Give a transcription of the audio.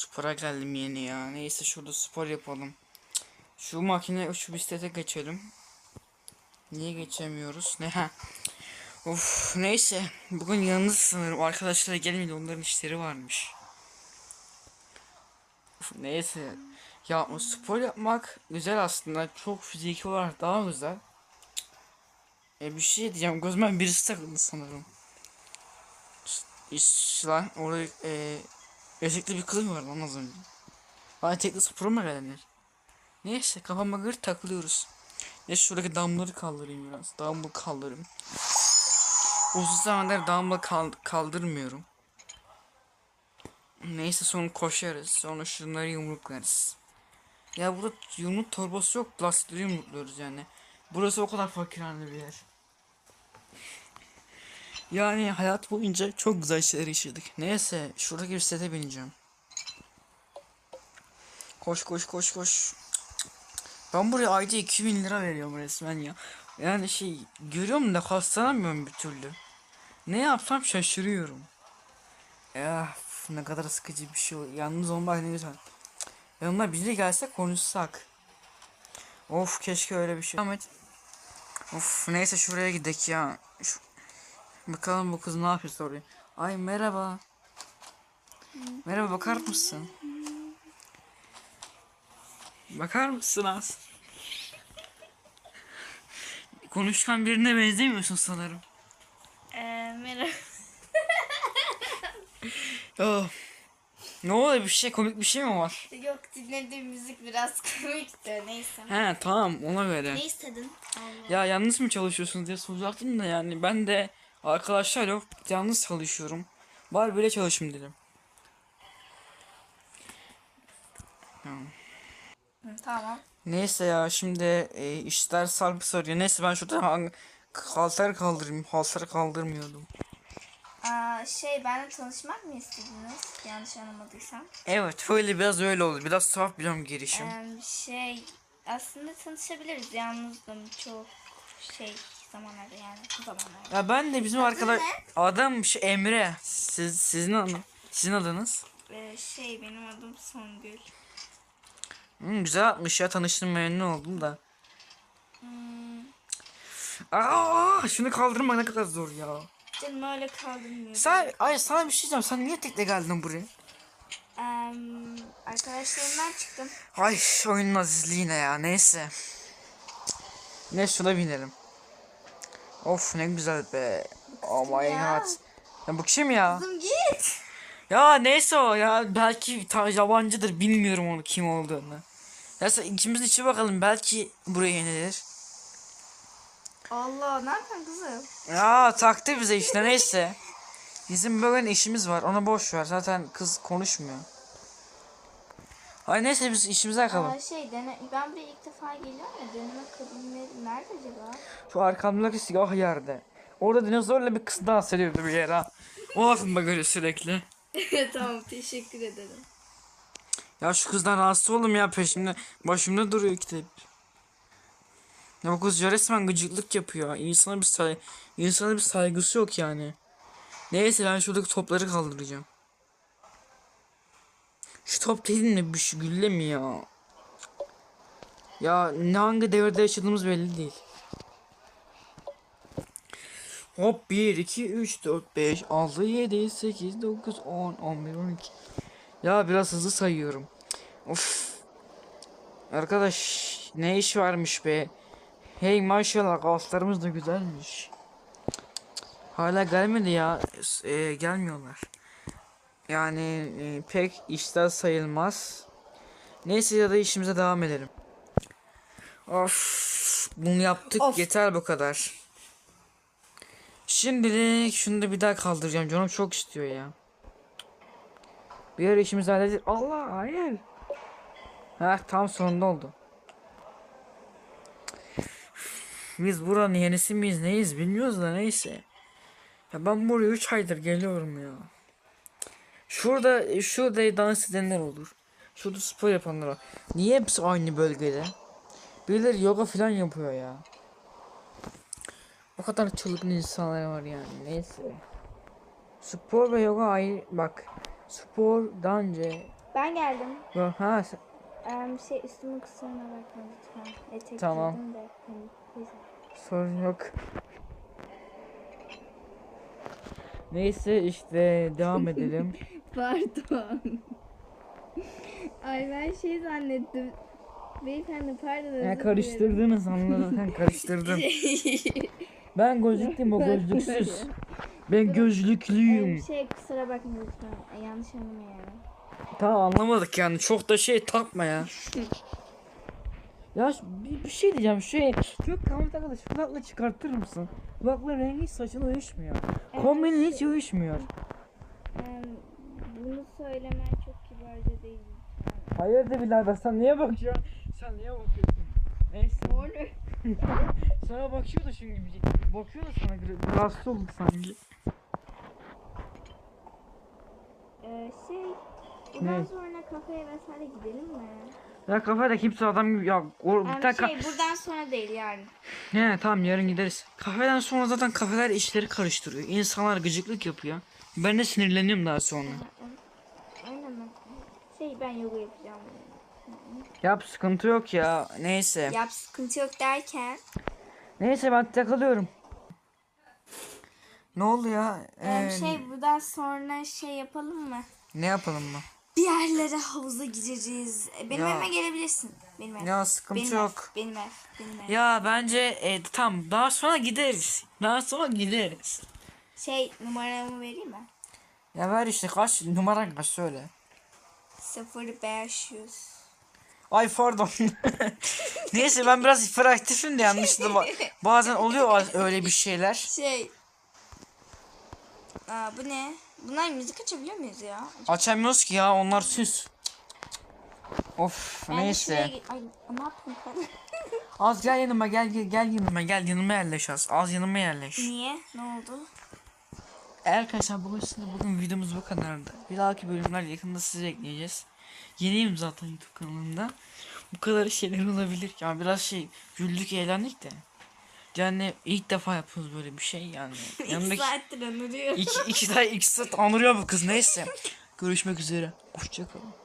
spora geldim yeni ya. Neyse şurada spor yapalım. Şu makine şu bisiklete geçelim. Niye geçemiyoruz? Ne ha? Of neyse. Bugün yalnız sanırım. Arkadaşlar gelmedi. Onların işleri varmış. Of, neyse. Ya spor yapmak güzel aslında. Çok fiziki olarak daha güzel. E bir şey diyeceğim. Gözüme birisi takıldı sanırım. İş lan orada e, Gerçekte bir mı var lan az önce? Bana tekli spora mı gelenler? Neyse kafama göre takılıyoruz. Ya şuradaki damları kaldırayım biraz. Dumbbell kaldırayım. Uzun zamandır kal kaldırmıyorum. Neyse sonra koşarız. Sonra şunları yumruklarız. Ya burada yumruk torbası yok. Plastikleri yumrukluyoruz yani. Burası o kadar fakirhane bir yer. Yani hayat boyunca çok güzel şeyler yaşadık. Neyse şuradaki bir sete bineceğim. Koş koş koş koş. Ben buraya ayda 2000 lira veriyorum resmen ya. Yani şey görüyorum da hastalanmıyorum bir türlü. Ne yapsam şaşırıyorum. Ya ne kadar sıkıcı bir şey. Yalnız olmak ne güzel. Yanımda biri gelse konuşsak. Of keşke öyle bir şey. Ahmet. Of neyse şuraya gidek ya. Bakalım bu kız ne yapıyor soruyor. Ay merhaba. Merhaba bakar mısın? Bakar mısın az? Konuşkan birine benzemiyorsun sanırım. Ee, merhaba. Oh. Ne oluyor bir şey komik bir şey mi var? Yok dinlediğim müzik biraz komikti. Neyse. He tamam ona göre. Ne istedin? Allah. Ya yalnız mı çalışıyorsunuz diye soracaktım da yani ben de arkadaşlar yok yalnız çalışıyorum. Var böyle çalışayım dedim. Tamam. Neyse ya şimdi e, işler sarpı sarıyor. Neyse ben şurada halter kaldırayım. Halter kaldırmıyordum. Aa, şey benimle tanışmak mı istediniz? Yanlış anlamadıysam. Evet böyle biraz öyle oldu. Biraz tuhaf biliyorum girişim. Ee, şey aslında tanışabiliriz. Yalnızdım çok şey zamanlarda yani bu zamanlarda. Ya ben de bizim arkadaş ne? adam şey Emre. Siz sizin adın sizin adınız. Ee, şey benim adım Songül. Hmm, güzel atmış ya tanıştım memnun oldum da. Hmm, Aa şunu kaldırmak ne kadar zor ya. canım öyle kaldırmıyor. Sen ay sana bir şey diyeceğim. Sen niye tekle geldin buraya? Ee, arkadaşlarımdan çıktım. Ay oyunun azizliği ne ya neyse. Ne şuna binelim. Of ne güzel be. Oh my ya. god. Ya bu kim ya? Kızım git. Ya neyse o ya belki yabancıdır bilmiyorum onu kim olduğunu. Ya sen ikimiz içi bakalım belki buraya yenilir. Allah ne yapıyorsun kızım? Ya taktı bize işte neyse. Bizim böyle işimiz var ona boş ver zaten kız konuşmuyor. Ay neyse biz işimize bakalım. Aa, şey dene ben buraya ilk defa geliyorum ya deneme kabinleri nerede acaba? Şu arkamdaki siyah yerde. Orada dinozorla bir kız dans ediyordu bir yer ha. O aklımda görüyor sürekli. tamam teşekkür ederim. Ya şu kızdan rahatsız oldum ya peşimde. Başımda duruyor kitap. Ya bu kız ya resmen gıcıklık yapıyor. İnsana bir say insana bir saygısı yok yani. Neyse ben şuradaki topları kaldıracağım. Şu top ne bir şey mi ya? Ya ne hangi devirde yaşadığımız belli değil. Hop 1, 2, 3, 4, 5, 6, 7, 8, 9, 10, 11, 12. Ya biraz hızlı sayıyorum. Of. Arkadaş ne iş varmış be. Hey maşallah kaslarımız da güzelmiş. Hala gelmedi ya. E, gelmiyorlar. Yani e, pek işler sayılmaz. Neyse ya da işimize devam edelim. Of. Bunu yaptık Of. yeter bu kadar. Şimdilik şunu da bir daha kaldıracağım. Canım çok istiyor ya. Bir ara işimizi halledeceğiz. Allah hayır. Heh tam sonunda oldu. Biz buranın yenisi miyiz neyiz bilmiyoruz da neyse. Ya ben buraya 3 aydır geliyorum ya. Şurada şurada dans edenler olur. Şurada spor yapanlar var. Niye hepsi aynı bölgede? Birileri yoga falan yapıyor ya. O kadar çılgın insanlar var yani neyse. Spor ve yoga ayrı bak. Spor daha önce Ben geldim. Ha sen- Em, şey üstümün kusuruna bakma lütfen. Etek Tamam. de. Hani, sorun yok. Neyse işte devam edelim. Pardon. Ay ben şey zannettim. Beyefendi pardon özür Ya karıştırdınız anladım sen karıştırdın. Ben gözlüklüyüm o gözlüksüz. Ben gözlüklüyüm. Em, şey kusura bakma lütfen. Ay, yanlış anlama yani. Tamam anlamadık yani çok da şey takma ya. ya şu- bir, bir şey diyeceğim şey çok kamera takılı şu kulaklığı çıkartır mısın? Kulaklığı rengi hiç saçına uyuşmuyor. Kombinin hiç uyuşmuyor. Em, bunu söylemen çok kibarca değil. Hayırdır birader sen niye bakıyorsun? Sen niye bakıyorsun? Neyse. Sana bakıyor da şimdi bir bakıyor da sana rahatsız olduk sanki. Ee, şey bundan Ne? sonra kafeye vesaire gidelim mi? Ya kafada kimse adam gibi ya o, bir Em, dakika. şey buradan sonra değil yarın. He tamam yarın gideriz. Kafeden sonra zaten kafeler işleri karıştırıyor. İnsanlar gıcıklık yapıyor. Ben de sinirleniyorum daha sonra. Şey ben yoga yapacağım. Yap sıkıntı yok ya. Neyse. Yap sıkıntı yok derken. Neyse ben takılıyorum. Ne oldu ya? em, Ee, şey buradan sonra şey yapalım mı? ne yapalım mı? Bir yerlere havuza gideceğiz. E, Benim Ya. evime gelebilirsin. Benim ev. Ya sıkıntı benim yok. Ev. Benim ev. Benim ev. Ya bence e, tam daha sonra gideriz. Daha sonra gideriz. Şey numaramı vereyim mi? Ya ver işte kaç numaran kaç söyle. 0500. Ay pardon. Neyse ben biraz hiperaktifim de yanlışlıkla ba- bazen oluyor öyle bir şeyler. Şey. Aa bu ne? Bunlar müzik açabiliyor muyuz ya? Açamıyoruz ki ya onlar süs. Of Ben neyse. şuraya Ay ne? Az gel yanıma gel gel, gel yanıma gel yanıma yerleş az. Az yanıma yerleş. Niye? Ne oldu? Arkadaşlar bugün size bugün videomuz bu kadardı. Bir dahaki bölümler yakında size ekleyeceğiz. Yeniyim zaten YouTube kanalımda. Bu kadar şeyler olabilir. Yani biraz şey güldük eğlendik de. Yani ilk defa yapıyoruz böyle bir şey yani. İki Yanındaki saattir anırıyor. iki, iki, iki saat anırıyor bu kız neyse. Görüşmek üzere. Hoşçakalın.